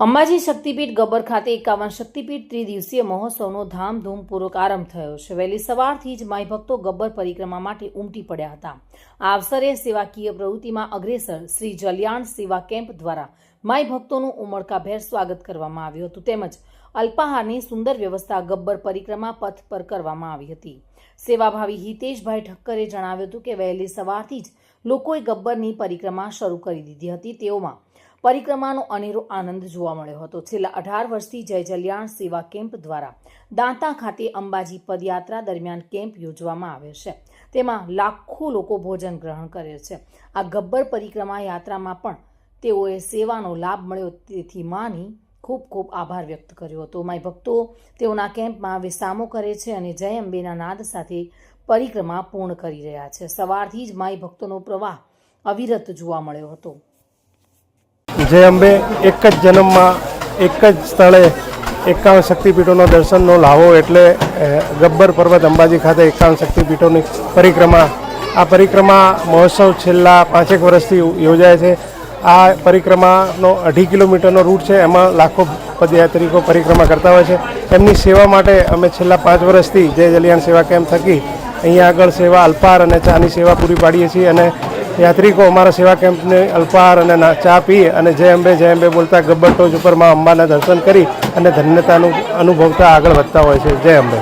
અંબાજી શક્તિપીઠ ગબ્બર ખાતે એકાવન શક્તિપીઠ ત્રિદિવસીય મહોત્સવનો ધામધૂમપૂર્વક આરંભ થયો છે. વહેલી સવારથી જ માઈ ભક્તો ગબ્બર પરિક્રમા માટે ઉમટી પડ્યા હતા. આ અવસરે સેવાકીય પ્રવૃત્તિમાં અગ્રેસર શ્રી જલિયાણ સેવા કેમ્પ દ્વારા માઈ ભક્તોનું ઉમળકાભેર સ્વાગત કરવામાં આવ્યું હતું. તેમજ અલ્પાહારની સુંદર વ્યવસ્થા ગબ્બર પરિક્રમા પથ પર કરવામાં આવી હતી. સેવાભાવી હિતેશભાઈ ઠક્કરે જણાવ્યું હતું કે વહેલી સવારથી જ લોકોએ ગબ્બરની પરિક્રમા શરૂ કરી દીધી હતી. તેઓમાં પરિક્રમાનો અનેરો આનંદ જોવા મળ્યો હતો. છેલ્લા અઢાર વર્ષથી જય જલ્યાણ સેવા કેમ્પ દ્વારા દાંતા ખાતે અંબાજી પદયાત્રા દરમિયાન કેમ્પ યોજવામાં આવે છે. તેમાં લાખો લોકો ભોજન ગ્રહણ કરે છે. આ ગબ્બર પરિક્રમા યાત્રામાં પણ તેઓએ સેવાનો લાભ મળ્યો તેથી માની ખૂબ ખૂબ આભાર વ્યક્ત કર્યો હતો. માય ભક્તો, તેઓના કેમ્પમાં વિસામો કરે છે અને જય અંબેના નાદ સાથે પરિક્રમા પૂર્ણ કરી રહ્યા છે. સવારથી જ માય ભક્તોનો પ્રવાહ અવિરત જોવા મળ્યો હતો. જય અંબે એક જ જન્મમાં, એક જ સ્થળે એકાવન શક્તિપીઠોનો દર્શનનો લાવો એટલે ગબ્બર પર્વત અંબાજી ખાતે એકાવન શક્તિપીઠોની પરિક્રમા. આ પરિક્રમા મહોત્સવ છેલ્લા પાંચેક વર્ષથી યોજાય છે. આ પરિક્રમાનો અઢી કિલોમીટરનો રૂટ છે. એમાં લાખો પદયાત્રિકો પરિક્રમા કરતા હોય છે. એમની સેવા માટે અમે છેલ્લા પાંચ વર્ષથી જય જલિયાણ સેવા કેમ્પ થકી અહીંયા આગળ સેવા અલ્પાર અને ચાની સેવા પૂરી પાડીએ છીએ અને યાત્રિકો અમારા સેવા કેમ્પને અલ્પાહાર અને ચા પી અને જય અંબે જય અંબે બોલતા ગબ્બર ટોચ ઉપર મા અંબાના દર્શન કરી અને ધન્યતાનું અનુભવતા આગળ વધતા હોય છે. જય અંબે.